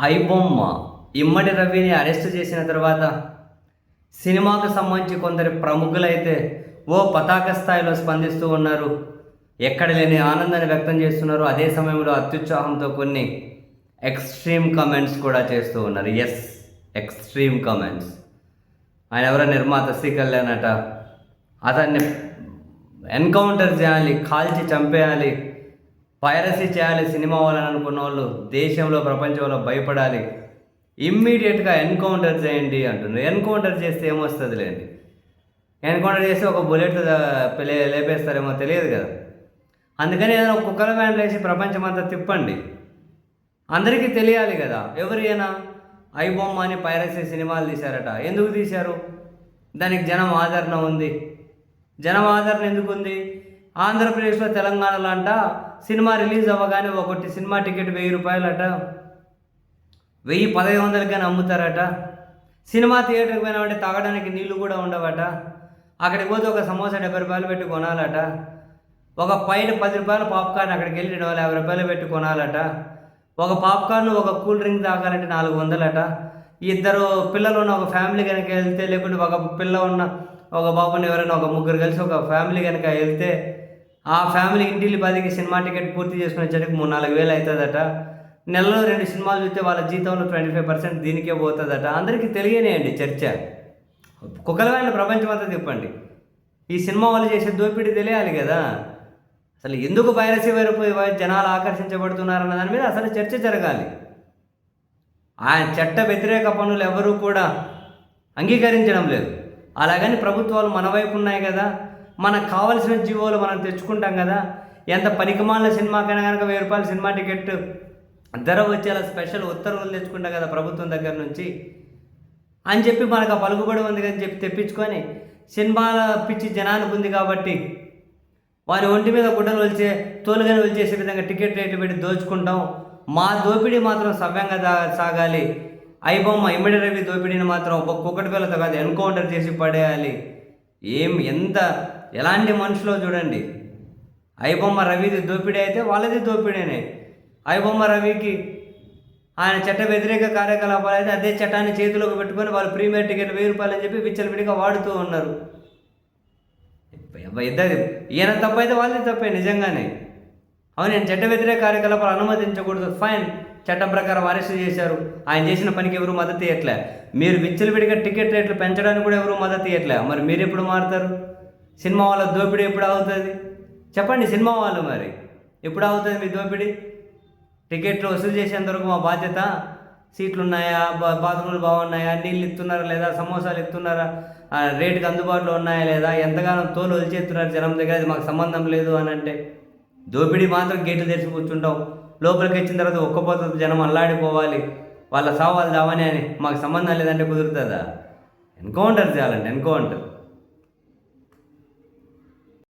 ఐబొమ్మ. ఇమ్మడి రవిని అరెస్ట్ చేసిన తర్వాత సినిమాకు సంబంధించి కొందరు ప్రముఖులైతే ఓ పతాక స్థాయిలో స్పందిస్తూ ఉన్నారు. ఎక్కడ లేని ఆనందాన్ని వ్యక్తం చేస్తున్నారు. అదే సమయంలో అత్యుత్సాహంతో కొన్ని ఎక్స్ట్రీమ్ కమెంట్స్ కూడా చేస్తూ ఉన్నారు. Yes extreme comments. ఆయన ఎవరో నిర్మాత శ్రీ కళ్యాణ్ అట. అతన్ని ఎన్కౌంటర్ చేయాలి కాల్చి చంపేయాలి పైరసీ చేయాలి సినిమా వాళ్ళని అనుకున్న వాళ్ళు దేశంలో ప్రపంచంలో భయపడాలి. ఇమ్మీడియట్గా ఎన్కౌంటర్ చేయండి అంటున్నారు ఎన్కౌంటర్ చేస్తే ఏమొస్తుంది లేండి ఎన్కౌంటర్ చేస్తే ఒక బుల్లెట్ లే లేపేస్తారేమో తెలియదు కదా. అందుకని ఏదైనా కుక్కల బ్యాండ్ వేసి ప్రపంచమంతా తిప్పండి. అందరికీ తెలియాలి కదా. ఎవరైనా ఐబొమ్మ అని పైరసీ సినిమాలు తీశారట. ఎందుకు తీశారు? దానికి జనం ఆదరణ ఉంది. జనం ఆదరణ ఎందుకు ఉంది ఆంధ్రప్రదేశ్లో తెలంగాణలో అంట సినిమా రిలీజ్ అవ్వగానే ఒకటి సినిమా టికెట్ వెయ్యి రూపాయలట. వెయ్యి పదహైదు వందలకైనా కానీ అమ్ముతారట. సినిమా థియేటర్కి పోయినామంటే తాగడానికి నీళ్ళు కూడా ఉండవట. అక్కడికి పోతే ఒక సమోసా డెబ్బై రూపాయలు పెట్టి కొనాలట. ఒక పైన పది రూపాయల పాప్కార్న్ అక్కడికి వెళ్ళి రెండు వందల యాభై రూపాయలు పెట్టి కొనాలట. ఒక పాప్కార్న్ ఒక కూల్ డ్రింక్ తాగాలంటే నాలుగు వందలట. ఇద్దరు పిల్లలు ఉన్న ఒక ఫ్యామిలీ కనుక వెళ్తే లేకుంటే ఒక పిల్ల ఉన్న ఒక బాబుని ఎవరైనా ఒక ముగ్గురు కలిసి ఒక ఫ్యామిలీ కనుక వెళ్తే ఆ ఫ్యామిలీ ఇంటిల్లి పదికి సినిమా టికెట్ పూర్తి చేసుకునే వచ్చేటికి మూడు నాలుగు వేలు అవుతుందట. నెలలో రెండు సినిమాలు చూస్తే వాళ్ళ జీతంలో ట్వంటీ ఫైవ్ పర్సెంట్ దీనికే పోతుందట. అందరికీ తెలియనేయండి చర్చ. కుక్కలవాళ్ళ ప్రపంచం అంతా తిప్పండి. ఈ సినిమా వాళ్ళు చేసే దోపిడీ తెలియాలి కదా. అసలు ఎందుకు పైరసీ వైపు జనాలు ఆకర్షించబడుతున్నారన్న దాని మీద అసలు చర్చ జరగాలి. ఆయన చట్ట వ్యతిరేక పనులు ఎవరూ కూడా అంగీకరించడం లేదు. అలాగని ప్రభుత్వాలు మన వైపు ఉన్నాయి కదా. మనకు కావలసిన జీవోలు మనం తెచ్చుకుంటాం కదా. ఎంత పనికిమాలిన సినిమాకైనా కనుక వెయ్యి రూపాయల సినిమా టికెట్ ధర వచ్చేలా స్పెషల్ ఉత్తర్వులు తెచ్చుకుంటాం కదా ప్రభుత్వం దగ్గర నుంచి. అని చెప్పి మనకు ఆ పలుకుబడి ఉంది అని చెప్పి తెప్పించుకొని సినిమాల పిచ్చి జనానికి ఉంది కాబట్టి వారి ఒంటి మీద గుడ్డలు వలిచే తోలుగని వలిచేసే విధంగా టికెట్ రేట్లు పెట్టి దోచుకుంటాం. మా దోపిడీ మాత్రం సవ్యంగా సాగాలి. ఐబొమ్మ ఇమ్మడి రవి దోపిడీని మాత్రం ఒక్కొక్కటి కుక్కటి కాదు ఎన్కౌంటర్ చేసి పడేయాలి. ఏం ఎంత ఎలాంటి మనుషులో చూడండి. ఐబొమ్మ రవిది దోపిడీ అయితే వాళ్ళది దోపిడీనే. ఐబొమ్మ రవికి ఆయన చట్ట వ్యతిరేక కార్యకలాపాలు అయితే అదే చట్టాన్ని చేతిలోకి పెట్టుకొని వాళ్ళు ప్రీమియర్ టికెట్ వెయ్యి రూపాయలు అని చెప్పి విచ్చలవిడిగా వాడుతూ ఉన్నారు. ఇద్దరు ఈయన తప్పైతే వాళ్ళది తప్పే నిజంగానే. అవును నేను చట్ట వ్యతిరేక కార్యకలాపాలు అనుమతించకూడదు. ఫైన్ చట్టం ప్రకారం అరెస్ట్ చేశారు. ఆయన చేసిన పనికి ఎవరు మద్దతు ఇవ్వట్లే మీరు విచ్చలవిడిగా టికెట్ రేట్లు పెంచడానికి కూడా ఎవరు మద్దతు ఇవ్వట్లే మరి మీరు ఎప్పుడు మారుతారు? సినిమా వాళ్ళ దోపిడీ ఎప్పుడు అవుతుంది చెప్పండి సినిమా వాళ్ళు మరి. ఎప్పుడు అవుతుంది మీ దోపిడీ? టికెట్లు వసూలు చేసేంతవరకు మా బాధ్యత. సీట్లు ఉన్నాయా బా- బాత్రూమ్లు బాగున్నాయా? నీళ్ళు ఇస్తున్నారా లేదా? సమోసాలు ఇస్తున్నారా ఆ, రేటుకి అందుబాటులో ఉన్నాయా లేదా? ఎంతగానో తోలు వదిలిచేస్తున్నారు జనం దగ్గర. అది మాకు సంబంధం లేదు అని అంటే. దోపిడీ మాత్రం గేట్లు తెరిచి కూర్చుంటాం. లోపలికి వచ్చిన తర్వాత ఒక్కపోతుంది జనం అల్లాడిపోవాలి. వాళ్ళ సావు వాళ్ళు దావని అని మాకు సంబంధం లేదంటే కుదురుతుందా? ఎన్కౌంటర్ చేయాలండి ఎన్కౌంటర్